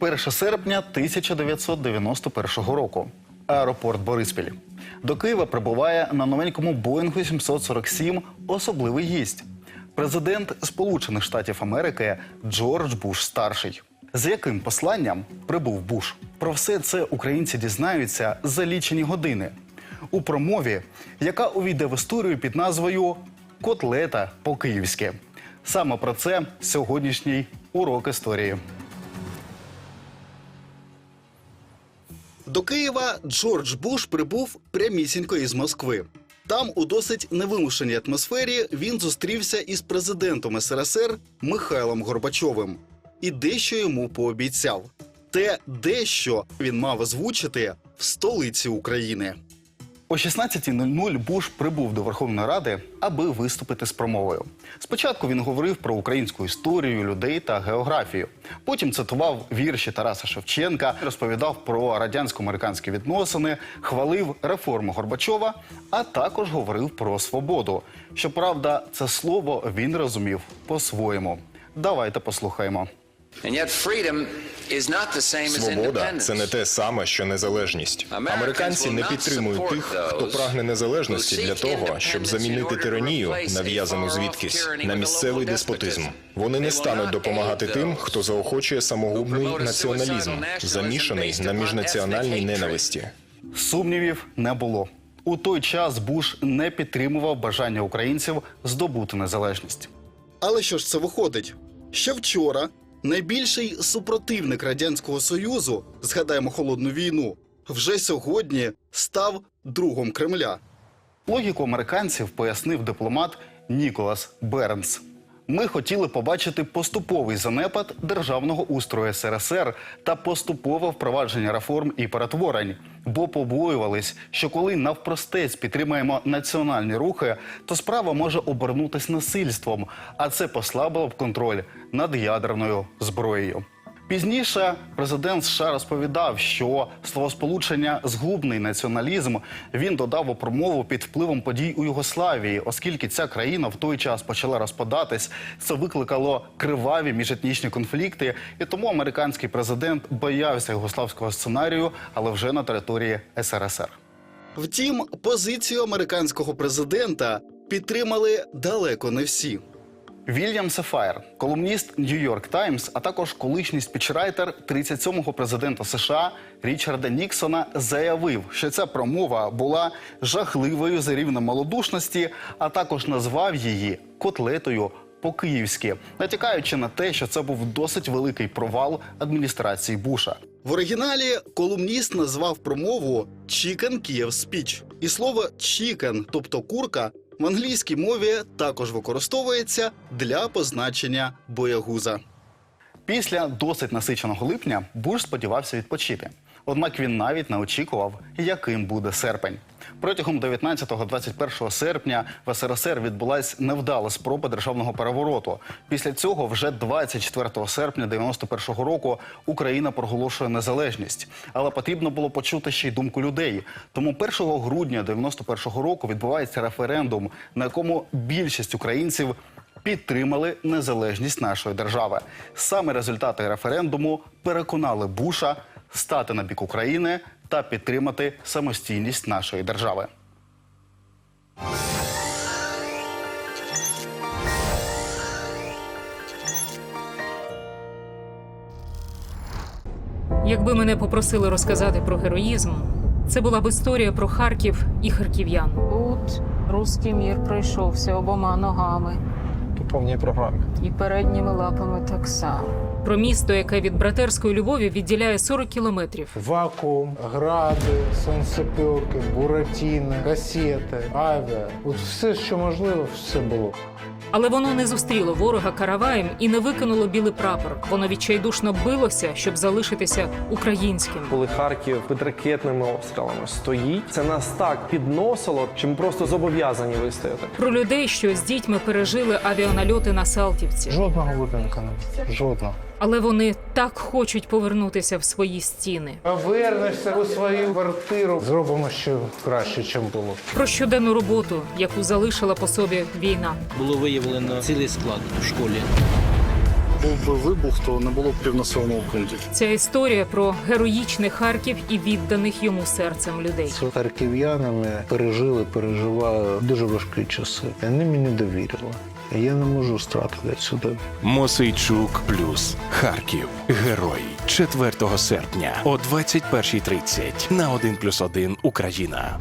1 серпня 1991 року. Аеропорт Бориспіль. До Києва прибуває на новенькому Боїнгу 747 особливий гість. Президент Сполучених Штатів Америки Джордж Буш старший. З яким посланням прибув Буш? Про все це українці дізнаються за лічені години у промові, яка увійде в історію під назвою Котлета по-київськи. Саме про це сьогоднішній урок історії. До Києва Джордж Буш прибув прямісінько із Москви. Там, у досить невимушеній атмосфері, він зустрівся із президентом СРСР Михайлом Горбачовим і дещо йому пообіцяв. Те дещо він мав озвучити в столиці України. О 16.00 Буш прибув до Верховної Ради, аби виступити з промовою. Спочатку він говорив про українську історію, людей та географію. Потім цитував вірші Тараса Шевченка, розповідав про радянсько-американські відносини, хвалив реформу Горбачова, а також говорив про свободу. Щоправда, це слово він розумів по-своєму. Давайте послухаємо. And yet freedom is not the Свобода це не те саме, що незалежність. Американці не підтримують тих, хто прагне незалежності для того, щоб замінити тиранію, нав'язану звідкись, на місцевий деспотизм. Вони не стануть допомагати тим, хто заохочує самогубний націоналізм, замішаний на міжнаціональній ненависті. Сумнівів не було. У той час Буш не підтримував бажання українців здобути незалежність. Але що ж це виходить? Ще вчора найбільший супротивник радянського союзу, згадаємо холодну війну, вже сьогодні став другом Кремля. Логіку американців пояснив дипломат Ніколас Бернс. Ми хотіли побачити поступовий занепад державного устрою СРСР та поступове впровадження реформ і перетворень, бо побоювались, що коли навпростець підтримаємо національні рухи, то справа може обернутися насильством, а це послабило б контроль над ядерною зброєю. Пізніше президент США розповідав, що словосполучення згубний націоналізм він додав у промову під впливом подій у Югославії, оскільки ця країна в той час почала розпадатись. Це викликало криваві міжетнічні конфлікти, і тому американський президент боявся югославського сценарію, але вже на території СРСР. Втім, позицію американського президента підтримали далеко не всі. Вільям Сефайр, колумніст Нью-Йорк Таймс, а також колишній спічрайтер 37-го президента США Річарда Ніксона, заявив, що ця промова була жахливою за рівнем малодушності, а також назвав її котлетою по-київськи, натякаючи на те, що це був досить великий провал адміністрації Буша. В оригіналі колумніст назвав промову «Chicken Kiev Speech». І слово «chicken», тобто курка, в англійській мові також використовується для позначення боягуза. Після досить насиченого липня Буш сподівався відпочити. Однак він навіть не очікував, яким буде серпень. Протягом 19-21 серпня в СРСР відбулася невдала спроба державного перевороту. Після цього, вже 24 серпня 91 року, Україна проголошує незалежність. Але потрібно було почути ще й думку людей. Тому 1 грудня 91 року відбувається референдум, на якому більшість українців підтримали незалежність нашої держави. Саме результати референдуму переконали Буша стати на бік України та підтримати самостійність нашої держави. Якби мене попросили розказати про героїзм, це була б історія про Харків і харків'ян. Тут руський мір пройшовся обома ногами по повній програмі. і передніми лапами так само. Про місто, яке від братерської любові відділяє 40 кілометрів. Вакуум, гради, сонцепілки, буратіни, касети, авіа. От все, що можливо, все було. Але воно не зустріло ворога караваєм і не викинуло білий прапор. Воно відчайдушно билося, щоб залишитися українським. коли Харків під ракетними обстрілами стоїть, це нас так підносило, що ми просто зобов'язані вистояти. Про людей, що з дітьми пережили авіанальоти на Салтівці. Жодного будинку не. Жодного. Але вони так хочуть повернутися в свої стіни. Повернешся у свою квартиру. Зробимо ще краще, ніж було. Про щоденну роботу, яку залишила по собі війна. було виявлено цілий склад в школі. був би вибух, то не було б півнаселеного пунктів. Ця історія про героїчний Харків і відданих йому серцем людей. З харків'янами пережили, переживаю дуже важкі часи. Вони мені довірили. Я не можу стратити сюди. Мосейчук плюс Харків. Герой 4 серпня о 21.30 на 1+,1 Україна.